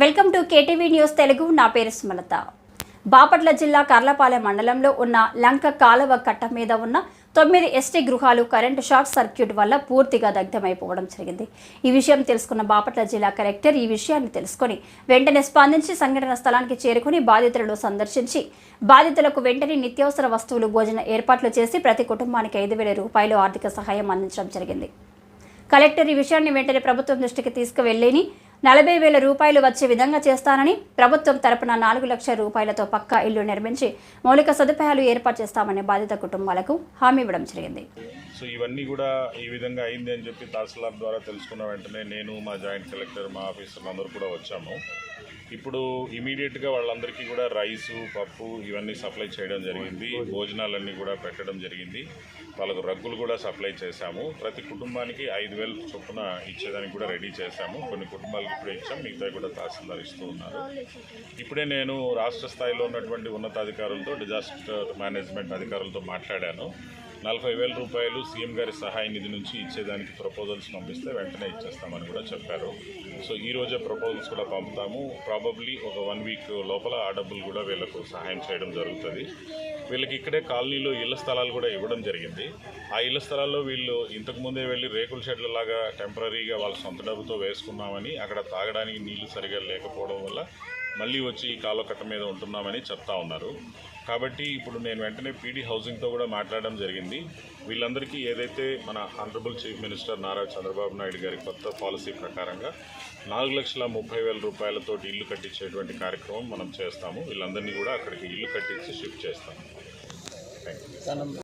Welcome to KTV news Telugu. నా పేరు సుమలత. బాపట్ల జిల్లా కర్లపాలెం మండలంలో ఉన్న లంక కాలువ కట్ట మీద ఉన్న తొమ్మిది ఎస్టీ గృహాలు కరెంటు షార్ట్ సర్క్యూట్ వల్ల పూర్తిగా దగ్ధమైపోవడం జరిగింది. ఈ విషయం తెలుసుకున్న బాపట్ల జిల్లా కలెక్టర్ ఈ విషయాన్ని తెలుసుకొని వెంటనే స్పందించి సంఘటన స్థలానికి చేరుకుని బాధితులను సందర్శించి బాధితులకు వెంటనే నిత్యావసర వస్తువులు భోజన ఏర్పాట్లు చేసి ప్రతి కుటుంబానికి ఐదు వేల రూపాయలు ఆర్థిక సహాయం అందించడం జరిగింది. కలెక్టర్ ఈ విషయాన్ని వెంటనే ప్రభుత్వం దృష్టికి తీసుకువెళ్ళని నలభై వేల రూపాయలు వచ్చే విధంగా చేస్తానని ప్రభుత్వం తరపున నాలుగు లక్షల రూపాయలతో పక్కా ఇల్లు నిర్మించి మౌలిక సదుపాయాలు ఏర్పాటు చేస్తామని బాధిత కుటుంబాలకు హామీ ఇవ్వడం జరిగింది. సో ఇవన్నీ కూడా ఈ విధంగా అయింది అని చెప్పి తహసీల్దార్ ద్వారా తెలుసుకున్న వెంటనే నేను మా జాయింట్ కలెక్టర్ మా ఆఫీసర్లు అందరూ కూడా వచ్చాము. ఇప్పుడు ఇమీడియట్గా వాళ్ళందరికీ కూడా రైసు పప్పు ఇవన్నీ సప్లై చేయడం జరిగింది. భోజనాలన్నీ కూడా పెట్టడం జరిగింది. వాళ్ళకు రగ్గులు కూడా సప్లై చేశాము. ప్రతి కుటుంబానికి ఐదు వేల చొప్పున ఇచ్చేదానికి కూడా రెడీ చేశాము. కొన్ని కుటుంబాలకు ఇప్పుడు ఇచ్చాం. మిగతా కూడా తహసీల్దార్ ఇస్తూ ఉన్నారు. ఇప్పుడే నేను రాష్ట్ర స్థాయిలో ఉన్నటువంటి ఉన్నతాధికారులతో డిజాస్టర్ మేనేజ్మెంట్ అధికారులతో మాట్లాడాను. నలభై వేల రూపాయలు సీఎం గారి సహాయ నిధి నుంచి ఇచ్చేదానికి ప్రపోజల్స్ పంపిస్తే వెంటనే ఇచ్చేస్తామని కూడా చెప్పారు. సో ఈ రోజే ప్రపోజల్స్ కూడా పంపుతాము. ప్రాబబ్లీ ఒక వన్ వీక్ లోపల ఆ డబ్బులు కూడా వీళ్ళకు సహాయం చేయడం జరుగుతుంది. వీళ్ళకి ఇక్కడే కాలనీలో ఇళ్ళ స్థలాలు కూడా ఇవ్వడం జరిగింది. ఆ ఇళ్ళ స్థలాల్లో వీళ్ళు ఇంతకు ముందే వెళ్ళి రేకుల షెడ్ల లాగా టెంపరీగా వాళ్ళ సొంత డబ్బుతో వేసుకున్నామని అక్కడ తాగడానికి నీళ్ళు సరిగా లేకపోవడం వల్ల మళ్ళీ వచ్చి ఈ కాలువ మీద ఉంటున్నామని చెప్తా ఉన్నారు. కాబట్టి ఇప్పుడు నేను వెంటనే పీడీ హౌసింగ్తో కూడా మాట్లాడడం జరిగింది. వీళ్ళందరికీ ఏదైతే మన honourable chief minister Nara Chandrababu Naidu గారి కొత్త పాలసీ ప్రకారంగా నాలుగు లక్షల ముప్పై వేల రూపాయలతో ఇల్లు కట్టించేటువంటి కార్యక్రమం మనం చేస్తాము. వీళ్ళందరినీ కూడా అక్కడికి ఇల్లు కట్టించి షిఫ్ట్ చేస్తాము. Thank you